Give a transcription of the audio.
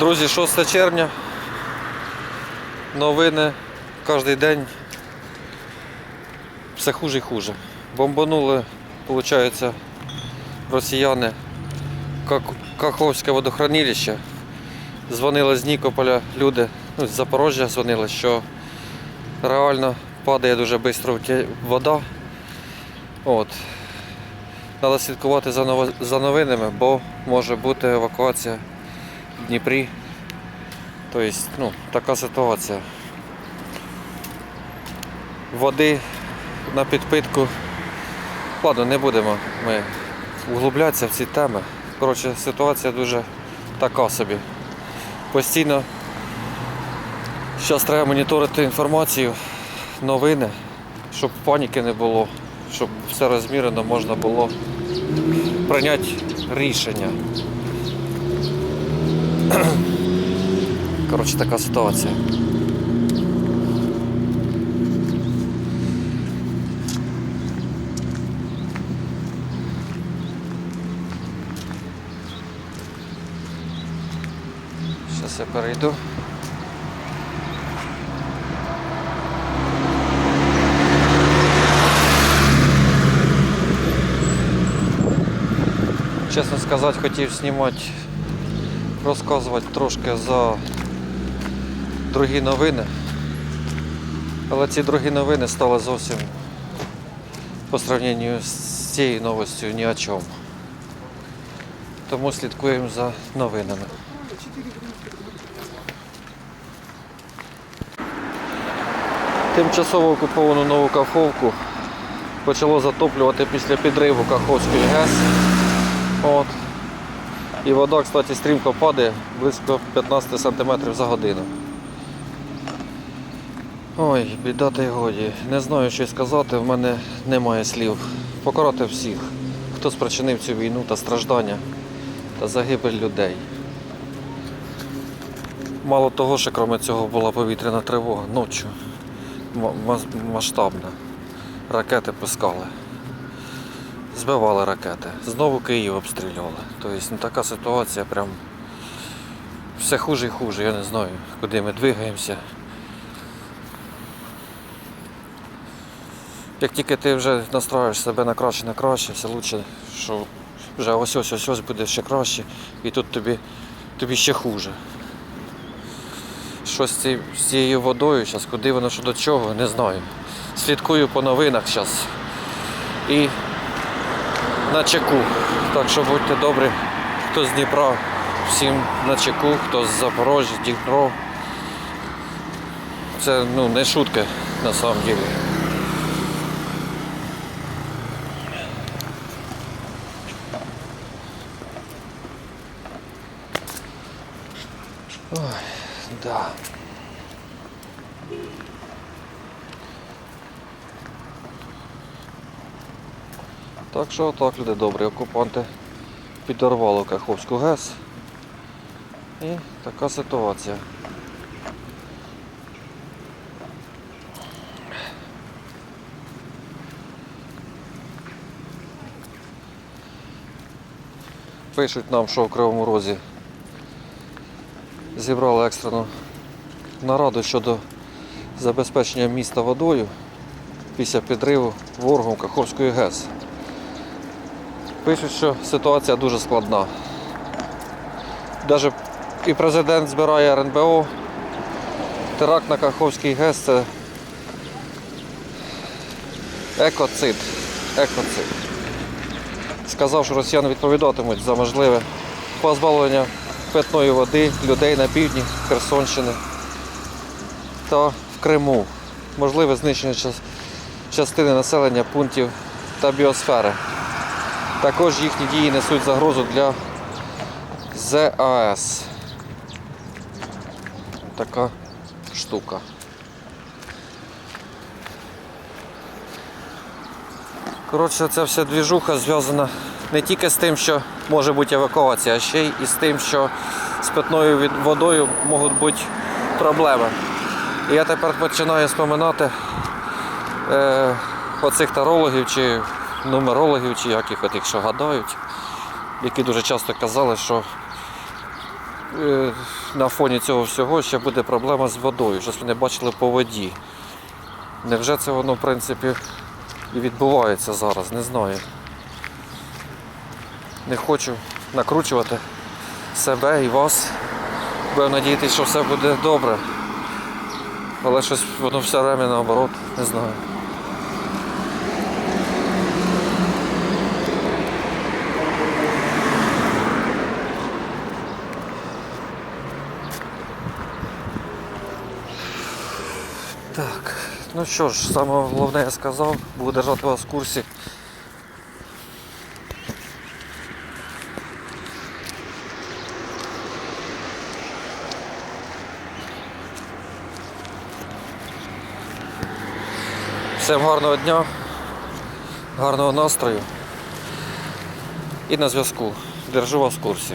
Друзі, 6 червня. Новини кожен день все хуже і хуже. Бомбанули, виходить, росіяни Каховське водохранилище. Дзвонили з Нікополя люди, ну, з Запорожжя дзвонили, що реально падає дуже швидко вода. От. Треба слідкувати за новинами, бо може бути евакуація в Дніпрі. Тобто, ну, така ситуація. Води на підпитку. Ладно, не будемо ми углублятися в ці теми. Коротше, ситуація дуже така собі. Постійно зараз треба моніторити інформацію, новини, щоб паніки не було, щоб все розмірено можна було прийняти рішення. Коротше, така ситуація. Зараз я перейду. Чесно сказати, хотів знімати, Розказувати трошки за другі новини. Але ці другі новини стали зовсім по сравненню з цією новостю ні о чому. Тому слідкуємо за новинами. Тимчасово окуповану нову Каховку почало затоплювати після підриву Каховської ГЕС. От. І вода, кстати, стрімко падає близько 15 см за годину. Ой, біда та й годі. Не знаю, що й сказати, в мене немає слів. Покарати всіх, хто спричинив цю війну та страждання та загибель людей. Мало того, що крім цього була повітряна тривога ночі. Ма- Масштабна. Ракети пускали. Збивали ракети. Знову Київ обстрілювали. Тобто ну, така ситуація прям все хуже і хуже. Я не знаю, куди ми двигаємося. Як тільки ти вже настроїш себе на краще, на краще, все лучше, що вже ось ось ось ось буде ще краще, і тут тобі, тобі ще хуже. Що з, з цією водою зараз, куди воно що до чого, не знаю. Слідкую по новинах зараз. І на чеку. Так що будьте добрі, хто з Дніпра, всім на чеку, хто з Запорожжя, Дніпро. Це ну, не шутки на самом деле. Ой, да. Так що так, люди добрі, окупанти підорвали Каховську ГЕС. І така ситуація. Пишуть нам, що в Кривому Розі зібрали екстрену нараду щодо забезпечення міста водою після підриву ворогом Каховської ГЕС. Пишуть, що ситуація дуже складна. Навіть і президент збирає РНБО. Теракт на Каховський ГЕС це екоцид. екоцид. Сказав, що росіяни відповідатимуть за можливе позбавлення питної води людей на півдні Херсонщини та в Криму. Можливе знищення частини населення пунктів та біосфери. Також їхні дії несуть загрозу для ЗАЕС. Така штука. Коротше, ця вся двіжуха зв'язана не тільки з тим, що може бути евакуація, а ще й з тим, що з питною водою можуть бути проблеми. І я тепер починаю споминати е, оцих тарологів чи нумерологів, чи як їх от, їх що гадають, які дуже часто казали, що е, на фоні цього всього ще буде проблема з водою. Щось вони бачили по воді. Невже це воно, в принципі, і відбувається зараз, не знаю. Не хочу накручувати себе і вас. Будемо надіятися, що все буде добре. Але щось воно все время наоборот, не знаю. Так, ну що ж, саме головне я сказав, буду держати вас в курсі. Всім гарного дня, гарного настрою і на зв'язку. Держу вас в курсі.